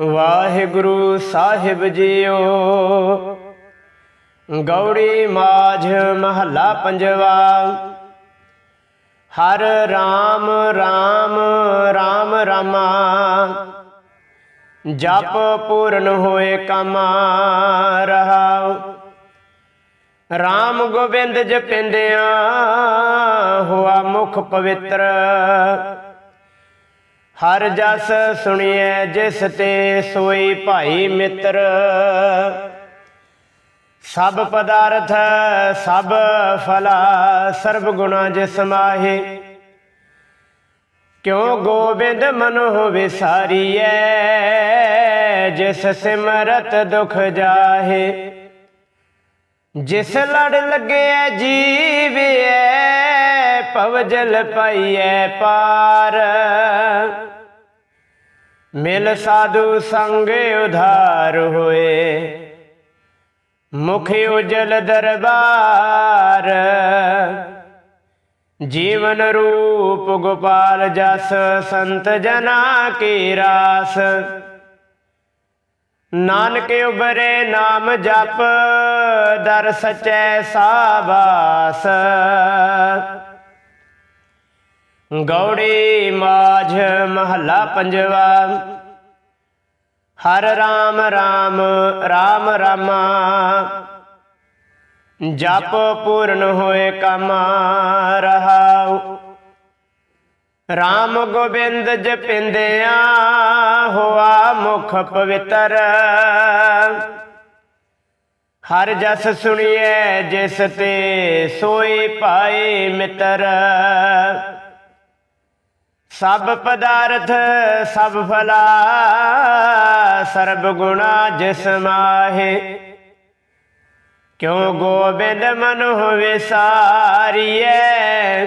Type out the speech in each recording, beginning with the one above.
ਵਾਹਿਗੁਰੂ ਸਾਹਿਬ ਜੀਓ। ਗੌੜੀ ਮਾਝ ਮਹੱਲਾ ਪੰਜਵਾ। ਹਰ ਰਾਮ ਰਾਮ ਰਾਮ ਰਾਮਾ। ਜਪ ਪੂਰਨ ਹੋਏ ਕਾਮਾ ਰਹਾਉ ਰਾਮ ਗੋਬਿੰਦ ਜਪਿੰਦਿਆਂ ਹੋਆ ਮੁਖ ਪਵਿੱਤਰ। ਹਰ ਜਸ ਸੁਣੀਐ ਜਿਸ ਤੇ ਸੋਈ ਭਾਈ ਮਿੱਤਰ। ਸਭ ਪਦਾਰਥ, ਸਭ ਫਲਾ, ਸਰਬ ਗੁਣਾ ਜਿਸ ਮਾਹੇ। ਕਿਉ ਗੋਬਿੰਦ ਮਨੋ ਵਿਸਾਰੀਐ, ਜਿਸ ਸਿਮਰਤ ਦੁਖ ਜਾਹੇ। ਜਿਸ ਲੜ ਲੱਗਿਆ ਜੀਵਿਐ ਭਵਜਲ ਪਾਈਐ ਪਾਰ। ਮਿਲ ਸਾਧੂ ਸੰਗ ਉਧਾਰ ਹੋਏ। ਮੁਖ ਉਜਲ ਦਰਬਾਰ। ਜੀਵਨ ਰੂਪ ਗੋਪਾਲ ਜਸ ਸੰਤ ਜਨਾ ਕੀ ਰਾਸ। ਨਾਨਕ ਉਬਰੇ ਨਾਮ ਜਪ, ਦਰ ਸਚੈ ਸਾਬਾਸ। ਗੌੜੀ ਮਾਝ ਮਹੱਲਾ ਪੰਜਵਾ। ਹਰ ਰਾਮ ਰਾਮ ਰਾਮ ਰਾਮਾ। ਜਪ ਪੂਰਨ ਹੋਏ ਕਾਮਾ ਰਹਾਉ। ਰਾਮ ਗੋਬਿੰਦ ਜਪਿੰਦਿਆ ਹੋਆ ਮੁਖ ਪਵਿੱਤਰ। ਹਰ ਜਸ ਸੁਣੀਐ ਜਿਸ ਤੇ ਸੋਈ ਪਾਏ ਮਿੱਤਰ। ਸਭ ਪਦਾਰਥ, ਸਭ ਫਲਾ, ਸਰਬ ਗੁਣਾ ਜਿਸ ਮਾਹੇ। ਕਿਉ ਗੋਬਿੰਦ ਮਨ ਹੋਵੇ ਸਾਰੀਐ,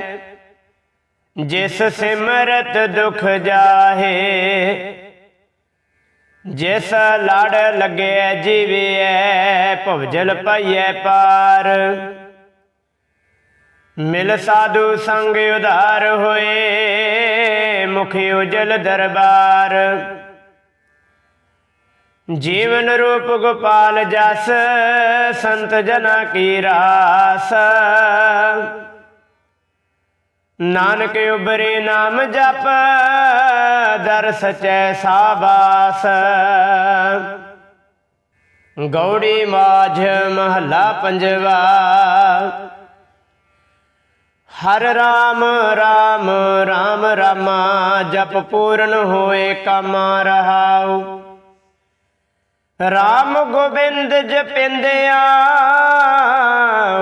ਜਿਸ ਸਿਮਰਤ ਦੁਖ ਜਾਹੇ। ਜਿਸ ਲੜ ਲੱਗਿਆ ਜੀਵਿਐ, ਭਵਜਲ ਪਈਐ ਪਾਰ। ਮਿਲ ਸਾਧੂ ਸੰਗ ਉਧਾਰ ਹੋਏ ਮੁਖ ਉਜਲ ਦਰਬਾਰ। ਜੀਵਨ ਰੂਪ ਗੋਪਾਲ ਜਸ, ਸੰਤ ਜਨਾ ਕੀ ਰਾਸ। ਨਾਨਕ ਉਬਰੇ ਨਾਮ ਜਪ, ਦਰ ਸਚੈ ਸਾਬਾਸ। ਗੌੜੀ ਮਾਝ ਮਹੱਲਾ ਪੰਜਵਾ। ਹਰ ਰਾਮ ਰਾਮ ਰਾਮ, ਰਾਮਾ, ਜਪ ਪੂਰਨ ਹੋਏ ਕਾਮਾ ਰਹਾਉ। ਰਾਮ ਗੋਬਿੰਦ ਜਪਿੰਦਿਆ,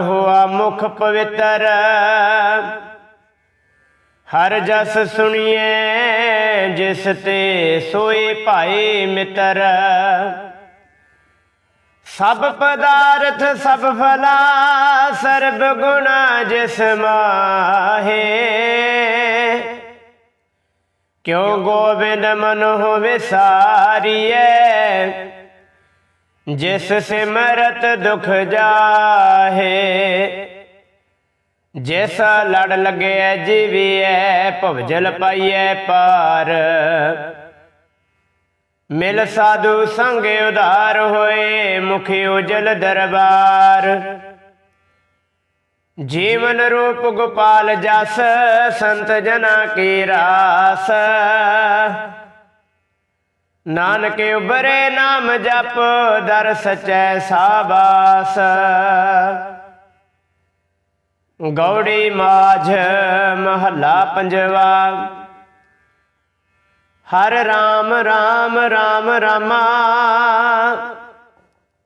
ਹੋਆ ਮੁਖ ਪਵਿੱਤਰ। ਹਰ ਜਸ ਸੁਣੀਏ ਜਿਸ ਤੇ ਸੋਏ ਭਾਈ ਮਿੱਤਰ। ਸਭ ਪਦਾਰਥ ਸਭ ਫਲਾ ਸਰਬ ਗੁਣਾ ਜਿਸ ਮਾਹੇ। ਕਿਉ ਗੋਬਿੰਦ ਮਨ ਹੋ ਵਿਸਾਰੀਐ ਜਿਸ ਸਿਮਰਤ ਦੁਖ ਜਾਹੇ। ਜਿਸ ਲੜ ਲੱਗਿਆ ਜੀਵੀਐ ਭਵਜਲ ਪਾਈਐ ਪਾਰ। ਮਿਲ ਸਾਧੂ ਸੰਗ ਉਧਾਰ ਹੋਏ, ਮੁਖ ਉਜਲ ਦਰਬਾਰ। ਜੀਵਨ ਰੂਪ ਗੋਪਾਲ ਜਸ, ਸੰਤ ਜਨਾ ਕੀ ਰਾਸ। ਨਾਨਕ ਉਬਰੇ ਨਾਮ ਜਪ, ਦਰ ਸਚੈ ਸਾਬਾਸ। ਗੌੜੀ ਮਾਝ ਮਹੱਲਾ ਪੰਜਵਾ। ਹਰ ਰਾਮ ਰਾਮ ਰਾਮ ਰਾਮਾ।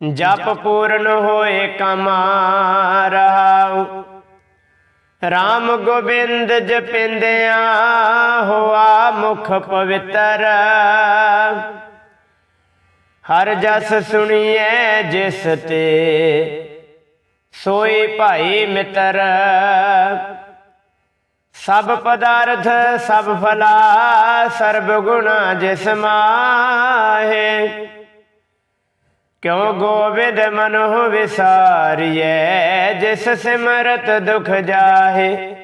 ਜਪ ਪੂਰਨ ਹੋਏ ਕਾਮਾ ਰਹਾਉ ਰਾਮ ਗੋਬਿੰਦ ਜਪਿੰਦਿਆਂ ਹੋਆ ਮੁਖ ਪਵਿੱਤਰ। ਹਰ ਜਸ ਸੁਣੀਐ ਜਿਸ ਤੇ ਸੋਈ ਭਾਈ ਮਿੱਤਰ। ਸਭ ਪਦਾਰਥ, ਸਭ ਫਲਾ, ਸਰਬ ਗੁਣਾ ਜਿਸ ਮਾਹੇ। ਕਿਉ ਗੋਬਿੰਦ ਮਨੋ ਵਿਸਾਰੀਐ, ਜਿਸ ਸਿਮਰਤ ਦੁਖ ਜਾਹੇ।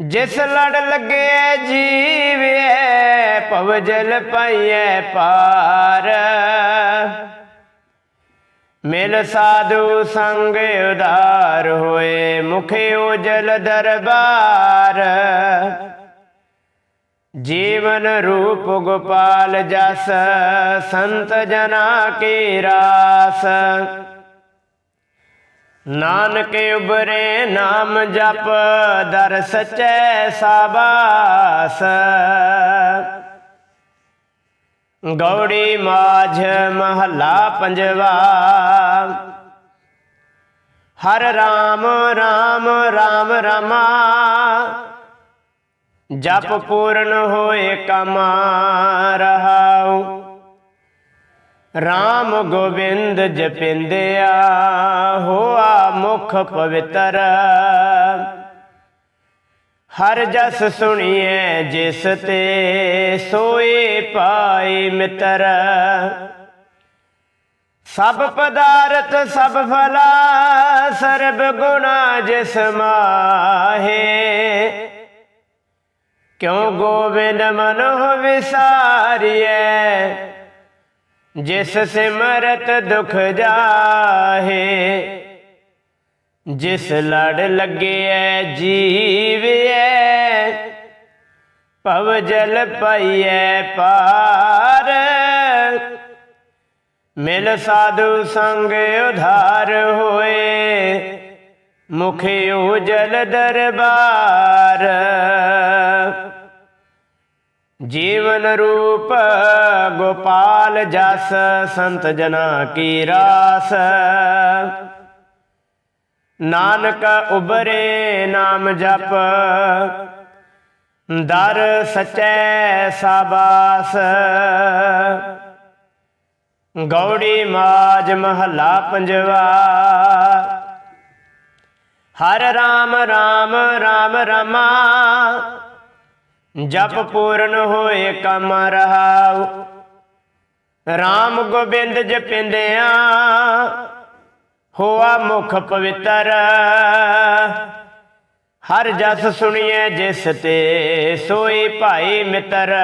ਜਿਸ ਲੜ ਲੱਗੇ ਜੀਵੇ ਭਵ ਜਲ ਪਾਈਐ ਪਾਰ। ਮਿਲ ਸਾਧੂ ਸੰਗ ਉਦਾਰ ਹੋਏ, ਮੁਖ ਉਜਲ ਦਰਬਾਰ। ਜੀਵਨ ਰੂਪ ਗੋਪਾਲ ਜਸ, ਸੰਤ ਜਨਾ ਕੀ ਰਾਸ। ਨਾਨਕ ਉਬਰੇ ਨਾਮ ਜਪ, ਦਰ ਸਚੈ ਸਾਬਾਸ। ਗੌੜੀ ਮਾਝ ਮਹੱਲਾ ਪੰਜਵਾ। ਹਰ ਰਾਮ ਰਾਮ ਰਾਮ, ਰਮਾ। ਜਪ ਪੂਰਨ ਹੋਏ ਕਮਾ ਰਹਾਉ। ਰਾਮ ਗੋਬਿੰਦ ਜਪਿੰਦਿਆ, ਹੋਆ ਮੁਖ ਪਵਿੱਤਰ। ਹਰ ਜਸ ਸੁਣੀਏ ਜਿਸ ਤੇ ਸੋਏ ਪਾਈ ਮਿੱਤਰ। ਸਭ ਪਦਾਰਥ, ਸਭ ਫਲਾ, ਸਰਬ ਗੁਣਾ ਜਿਸ ਮਾਹੇ। ਕਿਉ ਗੋਬਿੰਦ ਮਨੋ ਵਿਸਾਰੀਐ, ਜਿਸ ਸਿਮਰਤ ਦੁਖ ਜਾਹੇ। ਜਿਸ ਲੜ ਲੱਗਿਐ, ਜੀਵਿਐ ਭਵ ਜਲ ਪਈਐ ਪਾਰ। ਮਿਲ ਸਾਧੂ ਸੰਗ ਉਧਾਰ ਹੋਏ, ਮੁਖ ਉਜਲ ਦਰਬਾਰ। ਜੀਵਨ ਰੂਪ ਗੋਪਾਲ ਜਸ, ਸੰਤ ਜਨਾ ਕੀ ਰਾਸ। ਨਾਨਕ ਉਬਰੇ ਨਾਮ ਜਪ, ਦਰ ਸਚੈ ਸਾਬਾਸ। ਗੌੜੀ ਮਾਜ ਮਹੱਲਾ ਪੰਜਵਾ। ਹਰ ਰਾਮ ਰਾਮ ਰਾਮ ਰਮਾ, ਜਪ ਪੂਰਨ ਹੋਏ ਕਮ ਰਹਾਉ। ਰਾਮ ਗੋਬਿੰਦ ਜਪਿੰਦਿਆਂ ਹੋਆ ਮੁਖ ਪਵਿੱਤਰ। ਹਰ ਜਸ ਸੁਣੀਏ ਜਿਸ ਤੇ ਸੋਈ ਭਾਈ ਮਿੱਤਰ।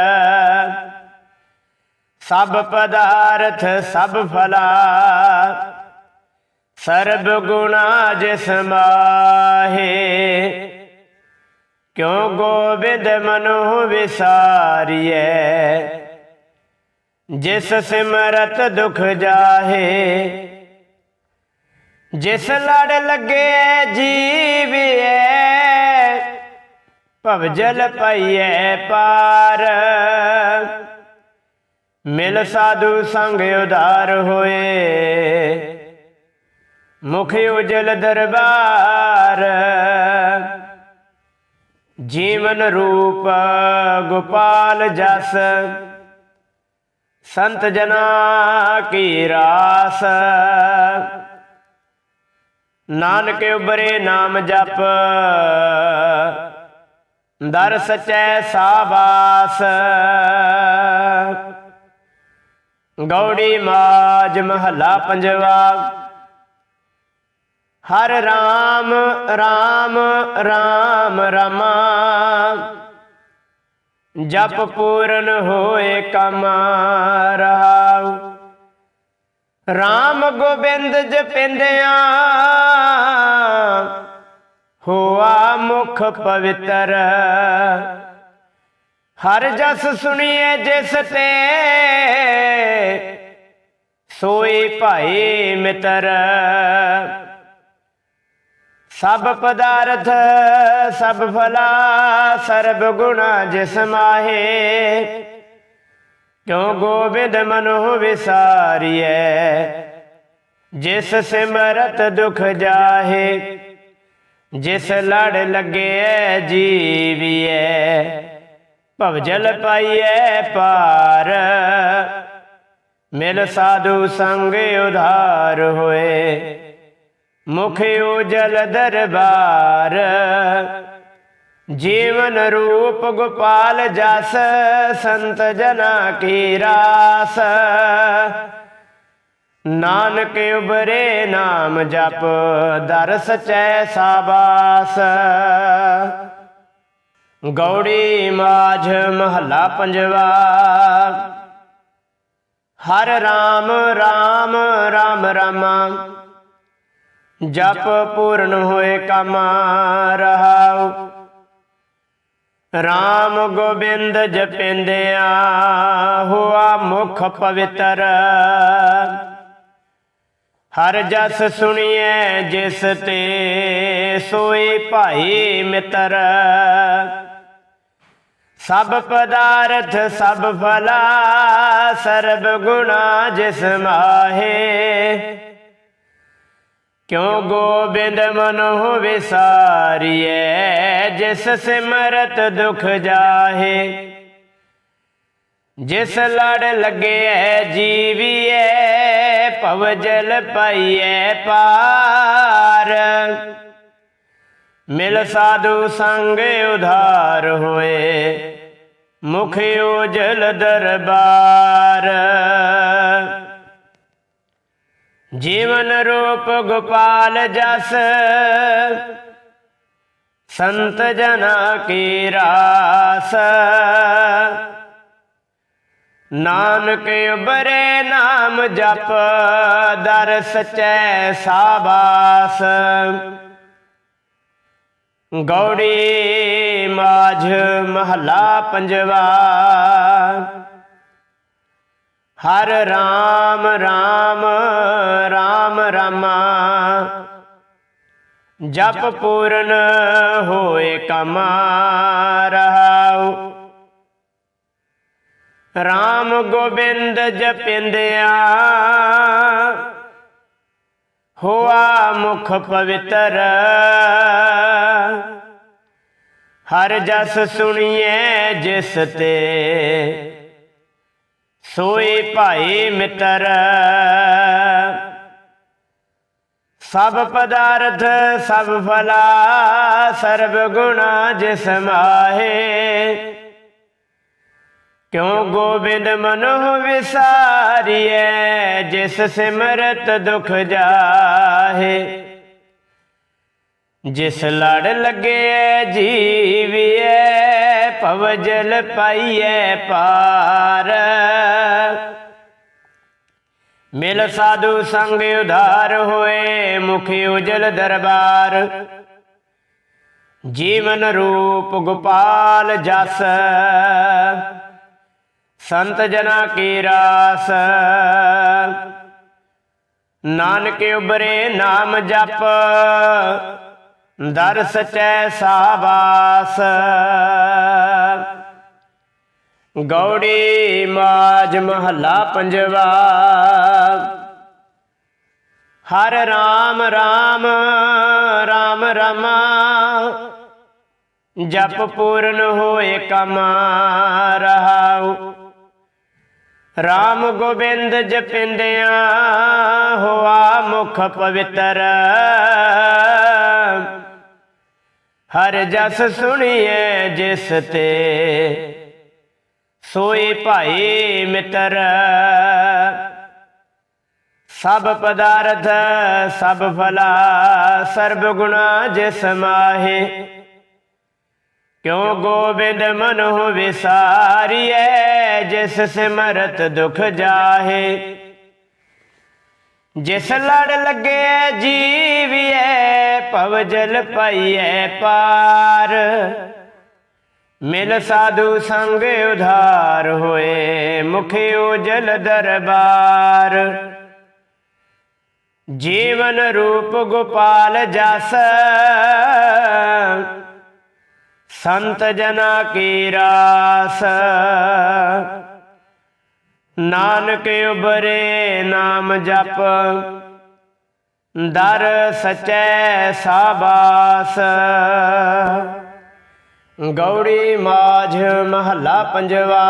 ਸਭ ਪਦਾਰਥ, ਸਭ ਫਲਾ। ਸਰਬ ਗੁਣਾ ਜਿਸ ਮਾਹੇ। ਕਿਉ ਗੋਬਿੰਦ ਮਨੁ ਵਿਸਾਰੀਐ? ਜਿਸ ਸਿਮਰਤ ਦੁਖ ਜਾਹੇ। ਜਿਸ ਲੜ ਲੱਗੇ ਜੀਵਿਐ ਭਵ ਜਲ ਪਈਐ ਪਾਰ। ਮਿਲ ਸਾਧੂ ਸੰਗ ਉਦਾਰ ਹੋਏ, ਮੁਖ ਉਜਲ ਦਰਬਾਰ। ਜੀਵਨ ਰੂਪ ਗੋਪਾਲ ਜਸ, ਸੰਤ ਜਨਾ ਕੀ ਰਾਸ। ਨਾਨਕ ਉਬਰੇ ਨਾਮ ਜਪ। ਦਰ ਸਚੈ ਸਾਬਾਸ। ਗੌੜੀ ਮਾਜ ਮਹੱਲਾ ਪੰਜਵਾ। ਹਰ ਰਾਮ ਰਾਮ ਰਾਮ ਰਮਾ। ਜਪ ਪੂਰਨ ਹੋਏ ਕਮ ਰਹਾਉ। ਰਾਮ ਗੋਬਿੰਦ ਜਪਿੰਦਿਆਂ, ਹੋਆ ਮੁਖ ਪਵਿੱਤਰ। ਹਰ ਜਸ ਸੁਣੀਏ ਜਿਸ ਤੇ, ਸੋਈ ਭਾਈ ਮਿੱਤਰ। ਸਭ ਪਦਾਰਥ, ਸਭ ਫਲਾ, ਸਰਬ ਗੁਣਾ ਜਿਸ ਮਾਹੇ। ਕਿਉ ਗੋਬਿੰਦ ਮਨੋ ਵਿਸਾਰੀਐ? ਜਿਸ ਸਿਮਰਤ ਦੁਖ ਜਾਹੇ, ਜਿਸ ਲੜ ਲੱਗੇ ਜੀਵੀਐ ਭਵ ਜਲ ਪਾਈਐ ਪਾਰ ਮਿਲ ਸਾਧੂ ਸੰਗ ਉਧਾਰ ਹੋਏ, ਮੁਖ ਉਜਲ ਦਰਬਾਰ। ਜੀਵਨ ਰੂਪ ਗੋਪਾਲ ਜਸ, ਸੰਤ ਜਨਾ ਕੀ ਰਾਸ। ਨਾਨਕ ਉਬਰੇ ਨਾਮ ਜਪ ਦਰ ਸਚੈ ਸਾਬਾਸ। ਗੌੜੀ ਮਾਝ ਮਹੱਲਾ ਪੰਜਵਾ। ਹਰ ਰਾਮ ਰਾਮ ਰਾਮ, ਰਾਮਾ। ਜਪ ਪੂਰਨ ਹੋਏ ਕਮ ਰਹਾਉ। ਰਾਮ ਗੋਬਿੰਦ ਜਪਿੰਦਿਆ, ਹੋਆ ਮੁਖ ਪਵਿੱਤਰ। ਹਰ ਜਸ ਸੁਣੀਐ ਜਿਸ ਤੇ ਸੋਈ ਭਾਈ ਮਿੱਤਰ। ਸਭ ਪਦਾਰਥ, ਸਭ ਫਲਾ, ਸਰਬ ਗੁਣਾ ਜਿਸ ਮਾਹੇ। ਕਿਉ ਗੋਬਿੰਦ ਮਨੋ ਵਿਸਾਰੀਐ, ਜਿਸ ਸਿਮਰਤ ਦੁਖ ਜਾਹੇ? ਜਿਸ ਲੜ ਲੱਗਿਐ, ਜੀਵੀਐ ਭਵ ਜਲ ਪਾਈਐ ਪਾਰ। ਮਿਲ ਸਾਧੂ ਸੰਗ ਉਧਾਰ ਹੋਏ, ਮੁਖ ਉਜਲ ਦਰਬਾਰ। ਜੀਵਨ ਰੂਪ ਗੋਪਾਲ ਜਸ। ਸੰਤ ਜਨਾ ਕੀ ਰਾਸ। ਨਾਨਕ ਉਬਰੇ ਨਾਮ ਜਪ ਦਰ ਸਚੈ ਸਾਬਾਸ। ਗੌੜੀ ਮਾਝ ਮਹੱਲਾ ਪੰਜਵਾ। ਹਰ ਰਾਮ ਰਾਮ ਰਾਮ ਰਾਮਾ। ਜਪ ਪੂਰਨ ਹੋਏ ਕਮਾ ਰਹਾਉ ਰਾਮ ਗੋਬਿੰਦ ਜਪਿੰਦਿਆ। ਹੋਆ ਮੁਖ ਪਵਿੱਤਰ। ਹਰ ਜਸ ਸੁਣੀਐ ਜਿਸ ਤੇ। ਸੋਈ ਭਾਈ ਮਿੱਤਰ। ਸਭ ਪਦਾਰਥ, ਸਭ ਫਲਾ, ਸਰਬ ਗੁਣਾ ਜਿਸ ਮਾਹੇ। ਕਿਉ ਗੋਬਿੰਦ ਮਨੋ ਵਿਸਾਰੀਐ, ਜਿਸ ਸਿਮਰਤ ਦੁਖ ਜਾਹੇ। ਜਿਸ ਲੜ ਲੱਗੇ ਜੀਵੀਐ ਭਵ ਜਲ ਪਾਈਐ ਪਾਰ ਮਿਲ ਸਾਧੂ ਸੰਗ ਉਧਾਰ ਹੋਏ ਮੁਖ ਉਜਲ ਦਰਬਾਰ। ਜੀਵਨ ਰੂਪ ਗੋਪਾਲ ਜਸ। ਸੰਤ ਜਨਾ ਕੀ ਰਾਸ। ਨਾਨਕ ਉਬਰੇ ਨਾਮ ਜਪ। ਦਰ ਸਚੈ ਸਾਬਾਸ। ਗੌੜੀ ਮਾਜ ਮਹੱਲਾ ਪੰਜਵਾ। ਹਰ ਰਾਮ ਰਾਮ ਰਾਮ ਰਮਾ। ਜਪ ਪੂਰਨ ਹੋਏ ਕਮਾ ਰਹਾਉ। ਰਾਮ ਗੋਬਿੰਦ ਜਪਿੰਦਿਆ ਹੋਆ ਮੁਖ ਪਵਿੱਤਰ। ਹਰ ਜਸ ਸੁਣੀਐ ਜਿਸ ਤੇ। ਸੋਈ ਭਾਈ ਮਿੱਤਰ, ਸਭ ਪਦਾਰਥ, ਸਭ ਫਲਾ, ਸਰਬ ਗੁਣਾ ਜਿਸ ਮਾਹੇ। ਕਿਉ ਗੋਬਿੰਦ ਮਨੋ ਵਿਸਾਰੀਐ ਜਿਸ ਸਿਮਰਤ ਦੁਖ ਜਾਹੇ। ਜਿਸ ਲੜ ਲੱਗੇ ਜੀਵੀਐ ਭਵ ਜਲ ਪਾਈਐ ਪਾਰ। ਮਿਲ ਸਾਧੂ ਸੰਗ ਉਧਾਰ ਹੋਏ, ਮੁਖ ਜਲ ਦਰਬਾਰ। ਜੀਵਨ ਰੂਪ ਗੋਪਾਲ ਜਸ। ਸੰਤ ਜਨਾ ਕੀ ਰਾਸ। ਨਾਨਕ ਉਬਰੇ ਨਾਮ ਜਪ, ਦਰ ਸਚੈ ਸਾਬਾਸ। ਗੌੜੀ ਮਾਝ ਮਹੱਲਾ ਪੰਜਵਾ,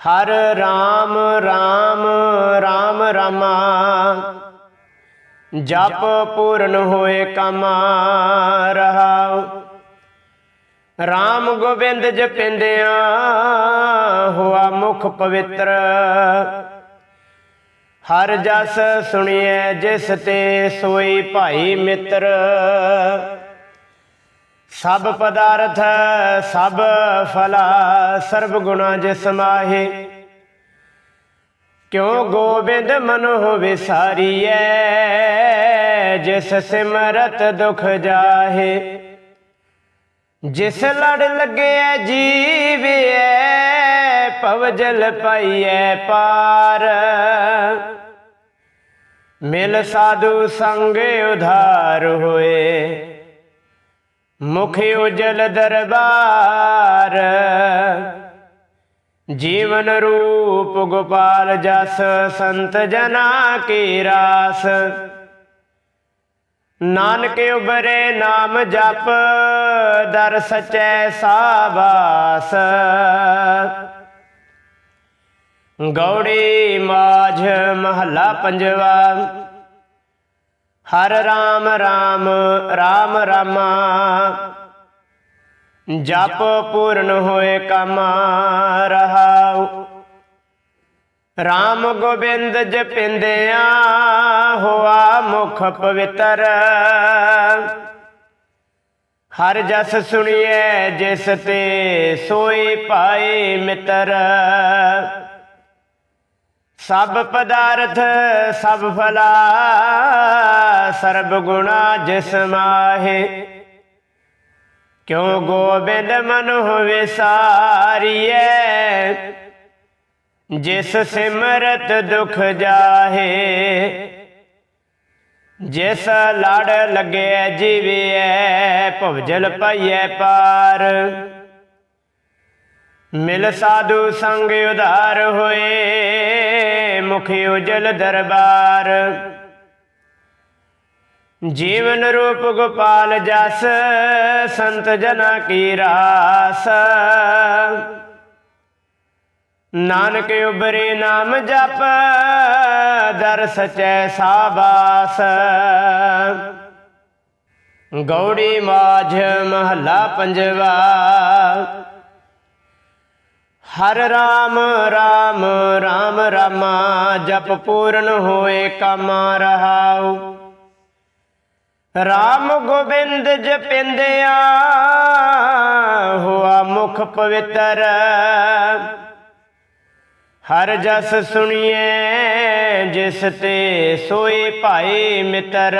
ਹਰ ਰਾਮ ਰਾਮ ਰਾਮ ਰਾਮਾ। ਜਪ ਪੂਰਨ ਹੋਏ ਕਮਾ ਰਹਾਉ। ਰਾਮ ਗੋਬਿੰਦ ਜਪਿੰਦਿਆ ਹੋਆ ਮੁਖ ਪਵਿੱਤਰ। ਹਰ ਜਸ ਸੁਣੀਐ ਜਿਸ ਤੇ ਸੋਈ ਭਾਈ ਮਿੱਤਰ। ਸਭ ਪਦਾਰਥ, ਸਭ ਫਲਾ, ਸਰਬ ਗੁਣਾ ਜਿਸ ਮਾਹੇ। ਕਿਉ ਗੋਬਿੰਦ ਮਨੋ ਵਿਸਾਰੀਐ, ਜਿਸ ਸਿਮਰਤ ਦੁਖ ਜਾਹੇ। ਜਿਸ ਲੜ ਲੱਗਿਆ ਜੀਵਿਐ ਭਵਜਲ ਪਾਈਐ ਪਾਰ। ਮਿਲ ਸਾਧੂ ਸੰਗ ਉਧਾਰ ਹੋਏ, ਮੁਖ ਉਜਲ ਦਰਬਾਰ। ਜੀਵਨ ਰੂਪ ਗੋਪਾਲ ਜਸ ਸੰਤ ਜਨਾ ਕੀ ਰਾਸ। ਨਾਨਕ ਉਬਰੇ ਨਾਮ ਜਪ, ਦਰ ਸਚੈ ਸਾਬਾਸ। ਗੌੜੀ ਮਾਝ ਮਹੱਲਾ ਪੰਜਵਾ। ਹਰ ਰਾਮ ਰਾਮ ਰਾਮ ਰਾਮਾ। ਜਪ ਪੂਰਨ ਹੋਏ ਕੰਮ ਰਹਾਉ। ਰਾਮ ਗੋਬਿੰਦ ਜਪਿੰਦਿਆ ਹੋਆ ਮੁਖ ਪਵਿੱਤਰ। ਹਰ ਜਸ ਸੁਣੀਐ ਜਿਸ ਤੇ ਸੋਈ ਪਾਏ ਮਿੱਤਰ। ਸਭ ਪਦਾਰਥ, ਸਭ ਫਲਾ, ਸਰਬ ਗੁਣਾ ਜਿਸ ਮਾਹੇ। ਕਿਉ ਗੋਬਿੰਦ ਮਨੁ ਵਿਸਾਰੀਐ? ਜਿਸ ਸਿਮਰਤ ਦੁਖ ਜਾਹੇ, ਜਿਸ ਲੜ ਲੱਗਿਆ ਜੀਵਿਐ, ਭਵਜਲ ਪਾਈਐ ਪਾਰ। ਮਿਲ ਸਾਧੂ ਸੰਗ ਉਧਾਰ ਹੋਏ, ਮੁਖ ਉਜਲ ਦਰਬਾਰ। ਜੀਵਨ ਰੂਪ ਗੋਪਾਲ ਜਸ, ਸੰਤ ਜਨਾ ਕੀ ਰਾਸ। ਨਾਨਕ ਉਬਰੇ ਨਾਮ ਜਪ, ਦਰ ਸਚੈ ਸਾਬਾਸ। ਗੌੜੀ ਮਾਝ ਮਹੱਲਾ ਪੰਜਵਾ। ਹਰ ਰਾਮ ਰਾਮ ਰਾਮ ਰਾਮਾ, ਜਪ ਪੂਰਨ ਹੋਏ ਕੰਮ ਰਹਾਉ। ਰਾਮ ਗੋਬਿੰਦ ਜਪਿੰਦਿਆ, ਹੋਆ ਮੁਖ ਪਵਿੱਤਰ। ਹਰ ਜਸ ਸੁਣੀਏ ਜਿਸ ਤੇ ਸੋਏ ਭਾਈ ਮਿੱਤਰ।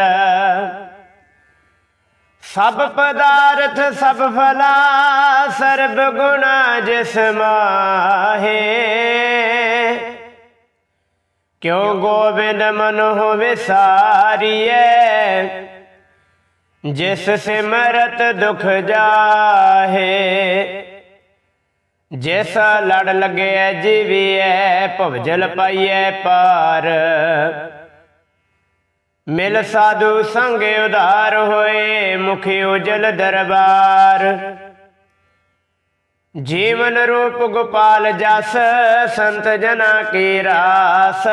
ਸਭ ਪਦਾਰਥ, ਸਭ ਫਲਾ, ਸਰਬ ਗੁਣਾ ਜਿਸ ਮਾਹੇ। ਕਿਉ ਗੋਬਿੰਦ ਮਨੋ ਵਿਸਾਰੀਐ, ਜਿਸ ਸਿਮਰਤ ਦੁਖ ਜਾਹੇ। ਜਿਸ ਲੜ ਲੱਗਿਆ ਜੀਵੀਐ ਭਵਜਲ ਪਾਈਐ ਪਾਰ। ਮਿਲ ਸਾਧੂ ਸੰਗ ਉਧਾਰ ਹੋਏ, ਮੁਖ ਉਜਲ ਦਰਬਾਰ। ਜੀਵਨ ਰੂਪ ਗੋਪਾਲ ਜਸ, ਸੰਤ ਜਨਾ ਕੀ ਰਾਸ।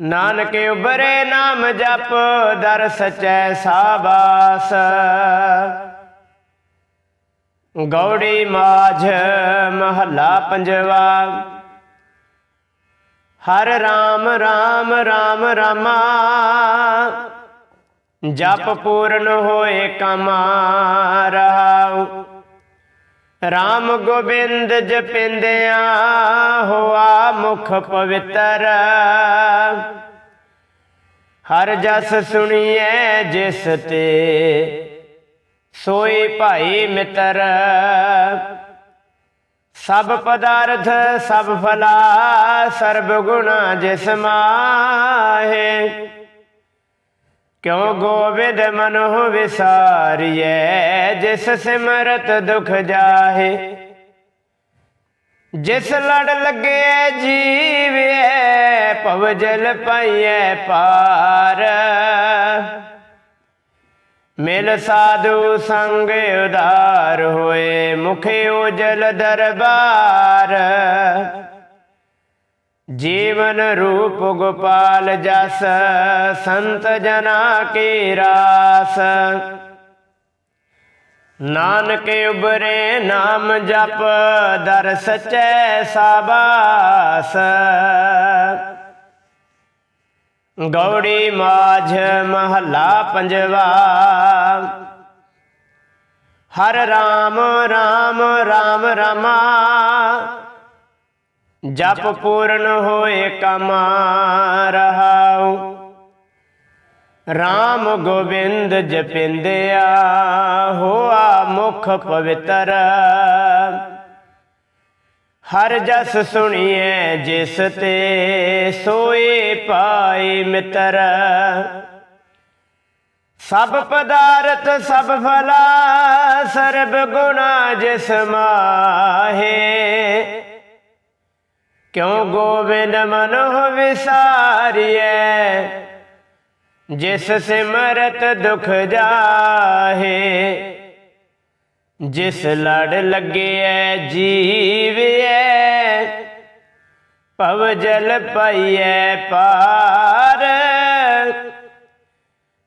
ਨਾਨਕ ਉਬਰੇ ਨਾਮ ਜਪ, ਦਰ ਸਚੈ ਸਾਬਾਸ। ਗੌੜੀ ਮਾਝ ਮਹੱਲਾ ਪੰਜਵਾ। ਹਰ ਰਾਮ ਰਾਮ ਰਾਮ ਰਾਮਾ। ਜਪ ਪੂਰਨ ਹੋਏ ਕਮਾ ਰਹਾਉ ਰਾਮ ਗੋਬਿੰਦ ਜਪਿੰਦਿਆਂ ਹੋਆ ਮੁਖ ਪਵਿੱਤਰ। ਹਰ ਜਸ ਸੁਣੀਐ ਜਿਸ ਤੇ ਸੋਈ ਭਾਈ ਮਿੱਤਰ, ਸਭ ਪਦਾਰਥ, ਸਭ ਫਲਾ, ਸਰਬ ਗੁਣਾ ਜਿਸ ਮਾਹੇ। ਕਿਉ ਗੋਬਿੰਦ ਮਨੁ ਵਿਸਾਰੀਐ, ਜਿਸ ਸਿਮਰਤ ਦੁਖ ਜਾਹੇ। ਜਿਸ ਲੜ ਲੱਗੇ ਜੀਵੈ ਭਵਜਲ ਪਾਈਐ ਪਾਰ। ਮਿਲ ਸਾਧੂ ਸੰਗ ਉਦਾਰ ਹੋਏ, ਮੁਖ ਉਜਲ ਦਰਬਾਰ। ਜੀਵਨ ਰੂਪ ਗੋਪਾਲ ਜਸ, ਸੰਤ ਜਨਾ ਕੀ ਰਾਸ। ਨਾਨਕ ਉਬਰੇ ਨਾਮ ਜਪ, ਦਰ ਸਚੈ ਸਾਬਾਸ। ਗੌੜੀ ਮਾਝ ਮਹੱਲਾ ਪੰਜਵਾ। ਹਰ ਰਾਮ ਰਾਮ ਰਾਮ ਰਮਾ। ਜਪ ਪੂਰਨ ਹੋਏ ਕਮਾ ਰਹਾਉ ਰਾਮ ਗੋਬਿੰਦ ਜਪਿੰਦਿਆ ਹੋਆ ਮੁਖ ਪਵਿੱਤਰ। ਹਰ ਜਸ ਸੁਣੀਏ ਜਿਸ ਤੇ ਸੋਏ ਪਾਈ ਮਿੱਤਰ। ਸਭ ਪਦਾਰਥ, ਸਭ ਫਲਾ, ਸਰਬ ਗੁਣਾ ਜਿਸ ਮਾਹੇ। ਕਿਉ ਗੋਬਿੰਦ ਮਨੋ ਵਿਸਾਰੀਐ? ਜਿਸ ਸਿਮਰਤ ਦੁਖ ਜਾਹੇ। ਜਿਸ ਲੜ ਲੱਗਿਐ, ਜੀਵਿਐ, ਭਵ ਜਲ ਪਾਈਐ, ਪਾ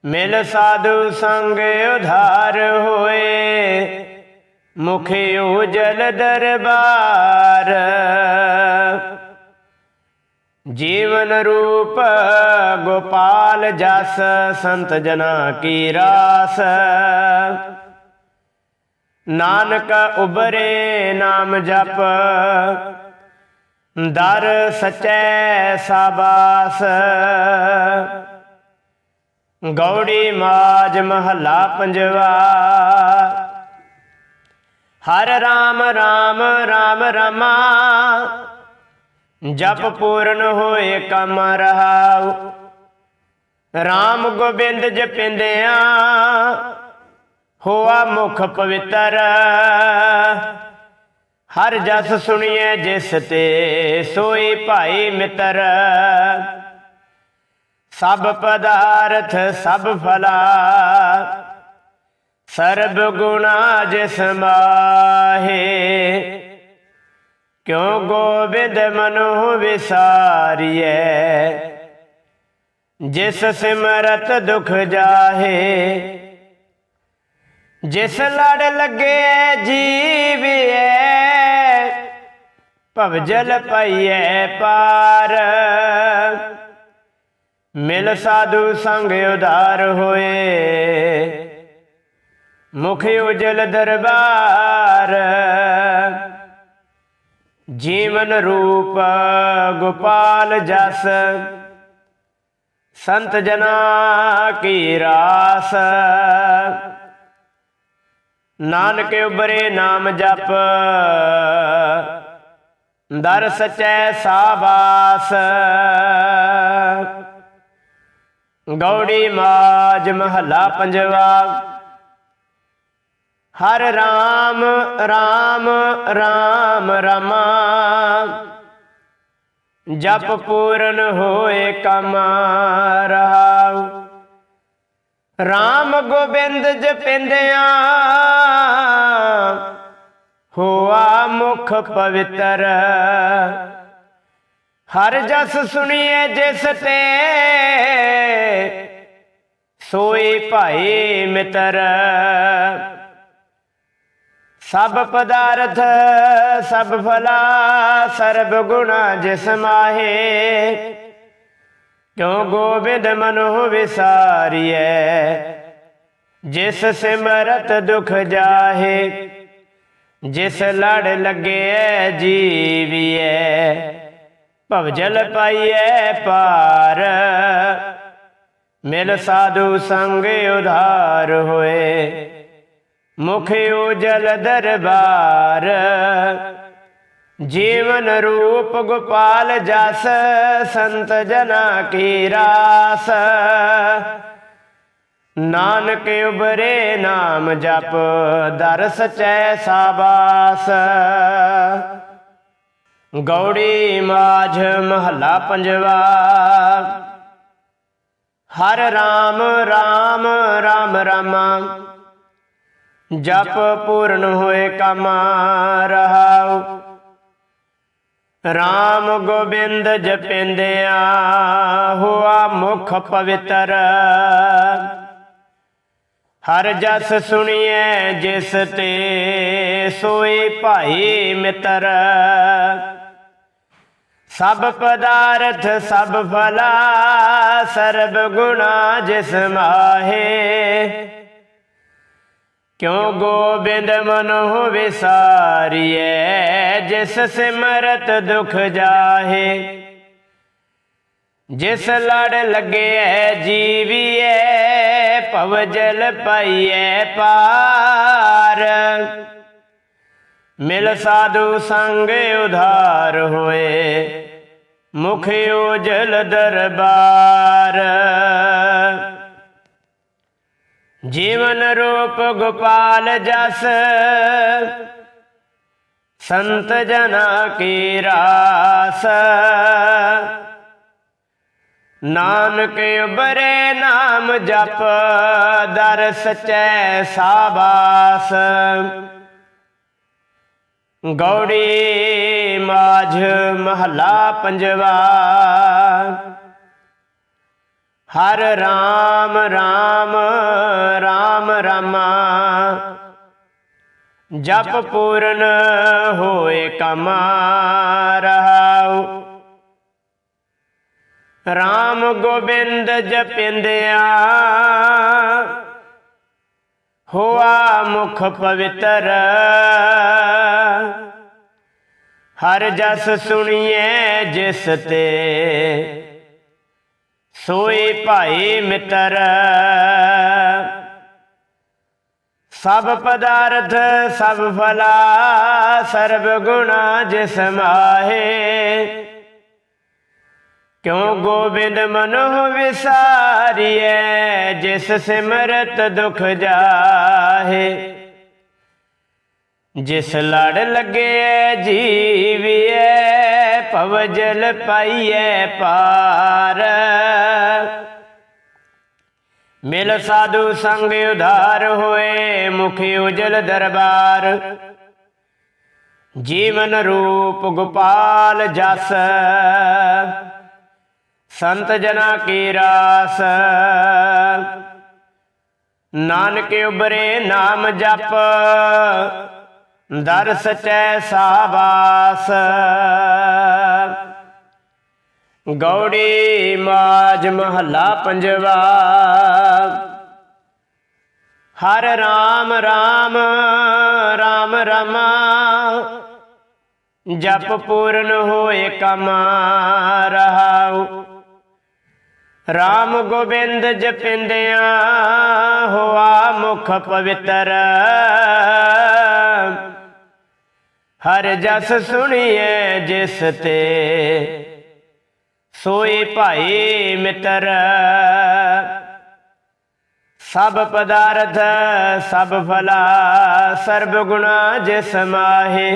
ਮਿਲ ਸਾਧੂ ਸੰਗ ਉਧਾਰ ਹੋਏ, ਮੁਖ ਉਜਲ ਦਰਬਾਰ। ਜੀਵਨ ਰੂਪ ਗੋਪਾਲ ਜਸ, ਸੰਤ ਜਨਾ ਕੀ ਰਾਸ। ਨਾਨਕ ਉਬਰੇ ਨਾਮ ਜਪ, ਦਰ ਸਚੈ ਸਾਬਾਸ। ਗੌੜੀ ਮਾਜ ਮਹੱਲਾ ਪੰਜਵਾ। ਹਰ ਰਾਮ ਰਾਮ ਰਾਮ ਰਮਾ। ਜਪ ਪੂਰਨ ਹੋਏ ਕਮ ਰਹਾਉ। ਰਾਮ ਗੋਬਿੰਦ ਜਪਿੰਦਿਆਂ, ਹੋਆ ਮੁਖ ਪਵਿੱਤਰ। ਹਰ ਜਸ ਸੁਣੀਏ ਜਿਸ ਤੇ ਸੋਈ ਭਾਈ ਮਿੱਤਰ। ਸਭ ਪਦਾਰਥ, ਸਭ ਫਲਾ। ਸਰਬ ਗੁਣਾ ਜਿਸ ਮਾਹੇ। ਕਿਉ ਗੋਬਿੰਦ ਮਨੋ ਵਿਸਾਰੀਐ? ਜਿਸ ਸਿਮਰਤ ਦੁਖ ਜਾਹੇ। ਜਿਸ ਲੜ ਲੱਗੇ ਜੀਵਿਐ ਭਵਜਲ ਪਈਐ ਪਾਰ। ਮਿਲ ਸਾਧੂ ਸੰਗ ਉਧਾਰ ਹੋਏ। ਮੁਖ ਉਜਲ ਦਰਬਾਰ। ਜੀਵਨ ਰੂਪ ਗੋਪਾਲ ਜਸ। ਸੰਤ ਜਨਾ ਕੀ ਰਾਸ। ਨਾਨਕ ਉਬਰੇ ਨਾਮ ਜਪ। ਦਰ ਸਚੈ ਸਾਬਾਸ। ਗੌੜੀ ਮਾਜ ਮਹੱਲਾ ਪੰਜਵਾ। ਹਰ ਰਾਮ ਰਾਮ ਰਾਮ ਰਮਾ। ਜਪ ਪੂਰਨ ਹੋਏ ਕਮ ਰਹਾਉ। ਰਾਮ ਗੋਬਿੰਦ ਜਪਿੰਦਿਆਂ। ਹੋਆ ਮੁਖ ਪਵਿੱਤਰ। ਹਰ ਜਸ ਸੁਣੀਏ ਜਿਸ ਤੇ ਸੋਈ ਭਾਈ ਮਿੱਤਰ। ਸਭ ਪਦਾਰਥ ਸਭ ਫਲਾ ਸਰਬ ਗੁਣਾ ਜਿਸ ਮਾਹੇ। ਕਿਉ ਗੋਬਿੰਦ ਮਨੋ ਵਿਸਾਰੀਐ? ਜਿਸ ਸਿਮਰਤ ਦੁਖ ਜਾਹੇ ਜਿਸ ਲੜ ਲੱਗਿਐ ਜੀਵੀਐ। ਭਵਜਲ ਪਾਈਐ ਪਾਰ ਮਿਲ ਸਾਧੂ ਸੰਗ ਉਧਾਰ ਹੋਏ। ਮੁਖ ਉਜਲ ਦਰਬਾਰ। ਜੀਵਨ ਰੂਪ ਗੋਪਾਲ ਜਸ, ਸੰਤ ਜਨਾ ਕੀ ਰਾਸ। ਨਾਨਕ ਉਬਰੇ ਨਾਮ ਜਪ ਦਰ ਸਚੈ ਸਾਬਾਸ। ਗੌੜੀ ਮਾਝ ਮਹੱਲਾ ਪੰਜਵਾ। ਹਰ ਰਾਮ ਰਾਮ ਰਾਮ, ਰਾਮਾ। ਜਪ ਪੂਰਨ ਹੋਏ ਕਮ ਰਹਾਉ। ਰਾਮ ਗੋਬਿੰਦ ਜਪਿੰਦਿਆ ਹੋਆ ਮੁਖ ਪਵਿੱਤਰ। ਹਰ ਜਸ ਸੁਣੀਏ ਜਿਸ ਤੇ ਸੋਏ ਭਾਈ ਮਿੱਤਰ। ਸਭ ਪਦਾਰਥ, ਸਭ ਫਲਾ, ਸਰਬ ਗੁਣਾ ਜਿਸ ਮਾਹੇ। ਕਿਉ ਗੋਬਿੰਦ ਮਨੋ ਵਿਸਾਰੀਐ, ਜਿਸ ਸਿਮਰਤ ਦੁਖ ਜਾਹੇ। ਜਿਸ ਲੜ ਲੱਗਿਐ, ਜੀਵੀਐ ਭਵ ਜਲ ਪਾਈਐ ਪਾਰ। ਮਿਲ ਸਾਧੂ ਸੰਗ ਉਧਾਰ ਹੋਏ। ਮੁਖ ਉਜਲ ਦਰਬਾਰ। ਜੀਵਨ ਰੂਪ ਗੋਪਾਲ ਜਸ, ਸੰਤ ਜਨਾ ਕੀ ਰਾਸ। ਨਾਨਕ ਉਬਰੇ ਨਾਮ ਜਪ ਦਰ ਸਚੈ ਸਾਬਾਸ। ਗੌੜੀ ਮਾਝ ਮਹਲਾ ਪੰਜਵਾ। ਹਰ ਰਾਮ ਰਾਮ ਰਾਮ ਰਾਮਾ। ਜਪ ਪੂਰਨ ਹੋਏ ਕਮਾ ਰਹਾਉ ਰਾਮ ਗੋਬਿੰਦ ਜਪਿੰਦਿਆ। ਹੋਆ ਮੁਖ ਪਵਿੱਤਰ। ਹਰ ਜਸ ਸੁਣੀਏ ਜਿਸ ਤੇ। ਸੋਈ ਭਾਈ ਮਿੱਤਰ, ਸਭ ਪਦਾਰਥ, ਸਭ ਫਲਾ, ਸਰਬ ਗੁਣਾ ਜਿਸ ਮਾਹੇ। ਕਿਉ ਗੋਬਿੰਦ ਮਨੋ ਵਿਸਾਰੀਐ, ਜਿਸ ਸਿਮਰਤ ਦੁਖ ਜਾਹੇ। ਜਿਸ ਲੜ ਲੱਗੇ ਜੀਵੀਐ ਭਵ ਜਲ ਪਾਈਐ ਪਾਰ। ਮਿਲ ਸਾਧੂ ਸੰਗ ਉਧਾਰ ਹੋਏ, ਮੁਖ ਉਜਲ ਦਰਬਾਰ। ਜੀਵਨ ਰੂਪ ਗੋਪਾਲ ਜਸ, ਸੰਤ ਜਨਾ ਕੀ ਰਾਸ। ਨਾਨਕ ਉਬਰੇ ਨਾਮ ਜਪ ਦਰ ਸਚੈ ਸਾਬਾਸ ਗੌੜੀ ਮਾਜ ਮਹੱਲਾ ਪੰਜਵਾ। ਹਰ ਰਾਮ ਰਾਮ ਰਾਮ ਰਮਾ। ਜਪ ਪੂਰਨ ਹੋਏ ਕਮਾ ਰਹਾਉ। ਰਾਮ ਗੋਬਿੰਦ ਜਪਿੰਦਿਆਂ ਹੋਆ ਮੁਖ ਪਵਿੱਤਰ। ਹਰ ਜਸ ਸੁਣੀਏ ਜਿਸ ਤੇ। ਸੋਏ ਭਾਈ ਮਿੱਤਰ, ਸਭ ਪਦਾਰਥ, ਸਭ ਫਲਾ, ਸਰਬ ਗੁਣਾ ਜਿਸ ਮਾਹੇ।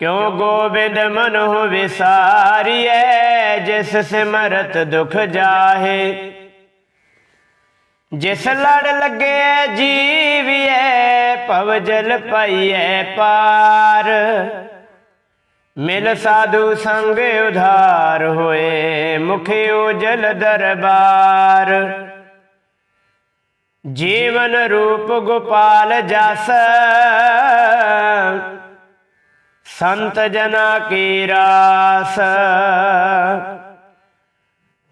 ਕਿਉ ਗੋਬਿੰਦ ਮਨੋ ਵਿਸਾਰੀਐ ਜਿਸ ਸਿਮਰਤ ਦੁਖ ਜਾਹੇ। ਜਿਸ ਲੜ ਲੱਗੇ ਜੀਵੀਐ ਭਵ ਜਲ ਪਾਈਐ ਪਾਰ। ਮਿਲ ਸਾਧੂ ਸੰਗ ਉਧਾਰ ਹੋਏ, ਮੁਖ ਉਜਲ ਦਰਬਾਰ। ਜੀਵਨ ਰੂਪ ਗੋਪਾਲ ਜਸ। ਸੰਤ ਜਨਾ ਕੀ ਰਾਸ।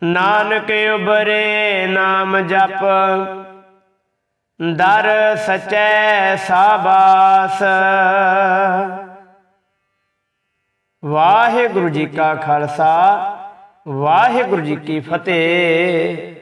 ਨਾਨਕ ਉਬਰੇ ਨਾਮ ਜਪ, ਦਰ ਸਚੈ ਸਾਬਾਸ। ਵਾਹਿਗੁਰੂ ਜੀ ਕਾ ਖਾਲਸਾ, ਵਾਹਿਗੁਰੂ ਜੀ ਕੀ ਫਤਿਹ।